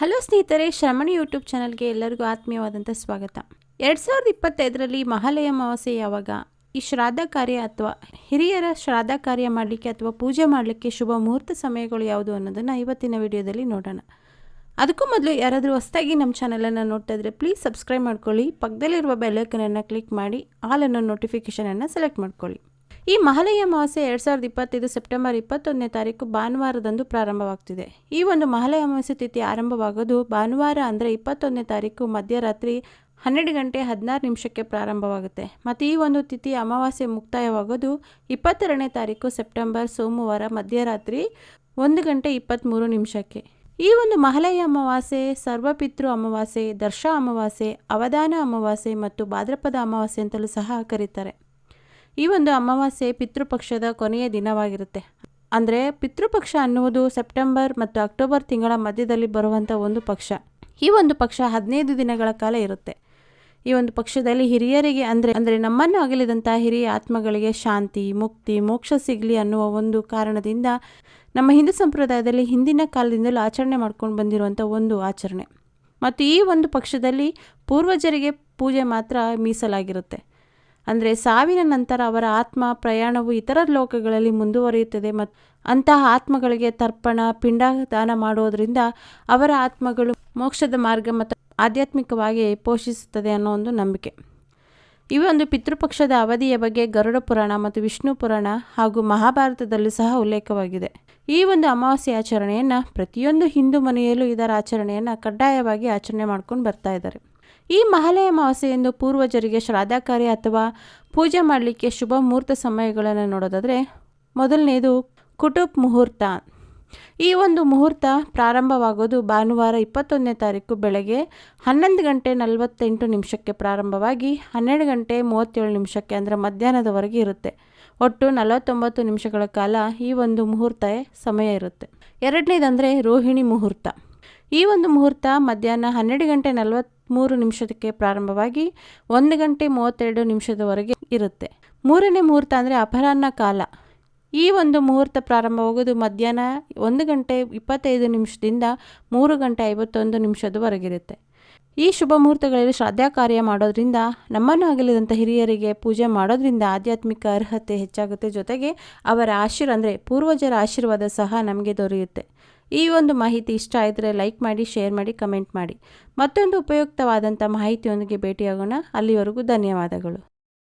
Hello ಸ್ನೇಹಿತರೆ, ಶ್ರಮಣಿ YouTube ಚಾನಲ್ಗೆ ಎಲ್ಲರಿಗೂ ಆತ್ಮೀಯವಾದಂಥ ಸ್ವಾಗತ. ಎರಡು ಸಾವಿರದ ಇಪ್ಪತ್ತೈದರಲ್ಲಿ ಮಹಾಲಯ ಅಮಾವಾಸ್ಯೆ ಯಾವಾಗ? ಈ ಶ್ರಾದ್ದ ಕಾರ್ಯ ಅಥವಾ ಹಿರಿಯರ ಶ್ರಾದ್ದ ಕಾರ್ಯ ಮಾಡಲಿಕ್ಕೆ ಅಥವಾ ಪೂಜೆ ಮಾಡಲಿಕ್ಕೆ ಶುಭ ಮುಹೂರ್ತ ಸಮಯಗಳು ಯಾವುದು ಅನ್ನೋದನ್ನು ಇವತ್ತಿನ ವಿಡಿಯೋದಲ್ಲಿ ನೋಡೋಣ. ಅದಕ್ಕೂ ಮೊದಲು ಯಾರಾದರೂ ಹೊಸದಾಗಿ ನಮ್ಮ ಚಾನಲನ್ನು ನೋಡ್ತಾ ಇದ್ರೆ ಪ್ಲೀಸ್ ಸಬ್ಸ್ಕ್ರೈಬ್ ಮಾಡ್ಕೊಳ್ಳಿ, ಪಕ್ಕದಲ್ಲಿರುವ ಬೆಲ್ಲೈಕನನ್ನು ಕ್ಲಿಕ್ ಮಾಡಿ ಆಲ್ ಅನ್ನೋ ನೋಟಿಫಿಕೇಷನನ್ನು ಸೆಲೆಕ್ಟ್ ಮಾಡ್ಕೊಳ್ಳಿ. ಈ ಮಹಾಲಯ ಅಮಾವಾಸ್ಯೆ ಎರಡು ಸಾವಿರದ ಇಪ್ಪತ್ತೈದು ಸೆಪ್ಟೆಂಬರ್ ಇಪ್ಪತ್ತೊಂದನೇ ತಾರೀಕು ಭಾನುವಾರದಂದು ಪ್ರಾರಂಭವಾಗ್ತಿದೆ. ಈ ಒಂದು ಮಹಾಲಯ ಅಮಾವಾಸ್ಯೆ ತಿಥಿ ಆರಂಭವಾಗೋದು ಭಾನುವಾರ ಅಂದರೆ ಇಪ್ಪತ್ತೊಂದನೇ ತಾರೀಕು ಮಧ್ಯರಾತ್ರಿ ಹನ್ನೆರಡು ಗಂಟೆ ಹದಿನಾರು ನಿಮಿಷಕ್ಕೆ ಪ್ರಾರಂಭವಾಗುತ್ತೆ. ಮತ್ತು ಈ ಒಂದು ತಿಥಿ ಅಮಾವಾಸ್ಯೆ ಮುಕ್ತಾಯವಾಗೋದು ಇಪ್ಪತ್ತೆರಡನೇ ತಾರೀಕು ಸೆಪ್ಟೆಂಬರ್ ಸೋಮವಾರ ಮಧ್ಯರಾತ್ರಿ ಒಂದು ಗಂಟೆ ಇಪ್ಪತ್ತ್ಮೂರು ನಿಮಿಷಕ್ಕೆ. ಈ ಒಂದು ಮಹಾಲಯ ಅಮಾವಾಸ್ಯೆ ಸರ್ವಪಿತೃ ಅಮಾವಾಸ್ಯೆ, ದರ್ಶಾ ಅಮಾವಾಸ್ಯೆ, ಅವಧಾನ ಅಮಾವಾಸ್ಯೆ ಮತ್ತು ಭಾದ್ರಪದ ಅಮಾವಾಸ್ಯೆ ಅಂತಲೂ ಸಹ ಕರೀತಾರೆ. ಈ ಒಂದು ಅಮಾವಾಸ್ಯೆ ಪಿತೃಪಕ್ಷದ ಕೊನೆಯ ದಿನವಾಗಿರುತ್ತೆ. ಅಂದರೆ ಪಿತೃಪಕ್ಷ ಅನ್ನುವುದು ಸೆಪ್ಟೆಂಬರ್ ಮತ್ತು ಅಕ್ಟೋಬರ್ ತಿಂಗಳ ಮಧ್ಯದಲ್ಲಿ ಬರುವಂಥ ಒಂದು ಪಕ್ಷ. ಈ ಒಂದು ಪಕ್ಷ ಹದಿನೈದು ದಿನಗಳ ಕಾಲ ಇರುತ್ತೆ. ಈ ಒಂದು ಪಕ್ಷದಲ್ಲಿ ಹಿರಿಯರಿಗೆ ಅಂದರೆ ಅಂದರೆ ನಮ್ಮನ್ನು ಅಗಲಿದಂಥ ಹಿರಿಯ ಆತ್ಮಗಳಿಗೆ ಶಾಂತಿ, ಮುಕ್ತಿ, ಮೋಕ್ಷ ಸಿಗಲಿ ಅನ್ನುವ ಒಂದು ಕಾರಣದಿಂದ ನಮ್ಮ ಹಿಂದೂ ಸಂಪ್ರದಾಯದಲ್ಲಿ ಹಿಂದಿನ ಕಾಲದಿಂದಲೂ ಆಚರಣೆ ಮಾಡ್ಕೊಂಡು ಬಂದಿರುವಂಥ ಒಂದು ಆಚರಣೆ. ಮತ್ತು ಈ ಒಂದು ಪಕ್ಷದಲ್ಲಿ ಪೂರ್ವಜರಿಗೆ ಪೂಜೆ ಮಾತ್ರ ಮೀಸಲಾಗಿರುತ್ತೆ. ಅಂದರೆ ಸಾವಿನ ನಂತರ ಅವರ ಆತ್ಮ, ಪ್ರಯಾಣವು ಇತರ ಲೋಕಗಳಲ್ಲಿ ಮುಂದುವರಿಯುತ್ತದೆ ಮತ್ತು ಅಂತಹ ಆತ್ಮಗಳಿಗೆ ತರ್ಪಣ ಪಿಂಡ ದಾನ ಮಾಡುವುದರಿಂದ ಅವರ ಆತ್ಮಗಳು ಮೋಕ್ಷದ ಮಾರ್ಗ ಮತ್ತು ಆಧ್ಯಾತ್ಮಿಕವಾಗಿ ಪೋಷಿಸುತ್ತದೆ ಅನ್ನೋ ಒಂದು ನಂಬಿಕೆ. ಈ ಒಂದು ಪಿತೃಪಕ್ಷದ ಅವಧಿಯ ಬಗ್ಗೆ ಗರುಡ ಪುರಾಣ ಮತ್ತು ವಿಷ್ಣು ಪುರಾಣ ಹಾಗೂ ಮಹಾಭಾರತದಲ್ಲೂ ಸಹ ಉಲ್ಲೇಖವಾಗಿದೆ. ಈ ಒಂದು ಅಮಾವಾಸ್ಯ ಆಚರಣೆಯನ್ನು ಪ್ರತಿಯೊಂದು ಹಿಂದೂ ಮನೆಯಲ್ಲೂ ಇದರ ಆಚರಣೆಯನ್ನು ಕಡ್ಡಾಯವಾಗಿ ಆಚರಣೆ ಮಾಡ್ಕೊಂಡು ಬರ್ತಾ ಇದ್ದಾರೆ. ಈ ಮಹಾಲಯ ಅಮಾವಾಸ್ಯೆಯೆಂದು ಪೂರ್ವಜರಿಗೆ ಶ್ರಾದ್ದ ಕಾರ್ಯ ಅಥವಾ ಪೂಜೆ ಮಾಡಲಿಕ್ಕೆ ಶುಭ ಮುಹೂರ್ತ ಸಮಯಗಳನ್ನು ನೋಡೋದಾದರೆ ಮೊದಲನೇದು ಕುಟುಬ್ ಮುಹೂರ್ತ. ಈ ಒಂದು ಮುಹೂರ್ತ ಪ್ರಾರಂಭವಾಗೋದು ಭಾನುವಾರ ಇಪ್ಪತ್ತೊಂದನೇ ತಾರೀಕು ಬೆಳಗ್ಗೆ ಹನ್ನೊಂದು ಗಂಟೆ ನಲವತ್ತೆಂಟು ನಿಮಿಷಕ್ಕೆ ಪ್ರಾರಂಭವಾಗಿ ಹನ್ನೆರಡು ಗಂಟೆ ಮೂವತ್ತೇಳು ನಿಮಿಷಕ್ಕೆ ಅಂದರೆ ಮಧ್ಯಾಹ್ನದವರೆಗೆ ಇರುತ್ತೆ. ಒಟ್ಟು ನಲವತ್ತೊಂಬತ್ತು ನಿಮಿಷಗಳ ಕಾಲ ಈ ಒಂದು ಮುಹೂರ್ತ ಸಮಯ ಇರುತ್ತೆ. ಎರಡನೇದಂದರೆ ರೋಹಿಣಿ ಮುಹೂರ್ತ. ಈ ಒಂದು ಮುಹೂರ್ತ ಮಧ್ಯಾಹ್ನ ಹನ್ನೆರಡು ಗಂಟೆ ನಲವತ್ತ್ಮೂರು ನಿಮಿಷಕ್ಕೆ ಪ್ರಾರಂಭವಾಗಿ ಒಂದು ಗಂಟೆ ಮೂವತ್ತೆರಡು ನಿಮಿಷದವರೆಗೆ ಇರುತ್ತೆ. ಮೂರನೇ ಮುಹೂರ್ತ ಅಂದರೆ ಅಪರಾಹ್ನ ಕಾಲ. ಈ ಒಂದು ಮುಹೂರ್ತ ಪ್ರಾರಂಭವಾಗೋದು ಮಧ್ಯಾಹ್ನ ಒಂದು ಗಂಟೆ ಇಪ್ಪತ್ತೈದು ನಿಮಿಷದಿಂದ ಮೂರು ಗಂಟೆ ಐವತ್ತೊಂದು ನಿಮಿಷದವರೆಗಿರುತ್ತೆ. ಈ ಶುಭ ಮುಹೂರ್ತಗಳಲ್ಲಿ ಶ್ರದ್ಧಾ ಕಾರ್ಯ ಮಾಡೋದ್ರಿಂದ, ನಮ್ಮನ್ನು ಅಗಲಿದಂಥ ಹಿರಿಯರಿಗೆ ಪೂಜೆ ಮಾಡೋದ್ರಿಂದ ಆಧ್ಯಾತ್ಮಿಕ ಅರ್ಹತೆ ಹೆಚ್ಚಾಗುತ್ತೆ. ಜೊತೆಗೆ ಅವರ ಆಶೀರ್ ಅಂದರೆ ಪೂರ್ವಜರ ಆಶೀರ್ವಾದ ಸಹ ನಮಗೆ ದೊರೆಯುತ್ತೆ. ಈ ಒಂದು ಮಾಹಿತಿ ಇಷ್ಟ ಆದರೆ ಲೈಕ್ ಮಾಡಿ ಶೇರ್ ಮಾಡಿ ಕಮೆಂಟ್ ಮಾಡಿ. ಮತ್ತೊಂದು ಉಪಯುಕ್ತವಾದಂಥ ಮಾಹಿತಿಯೊಂದಿಗೆ ಭೇಟಿಯಾಗೋಣ. ಅಲ್ಲಿವರೆಗೂ ಧನ್ಯವಾದಗಳು.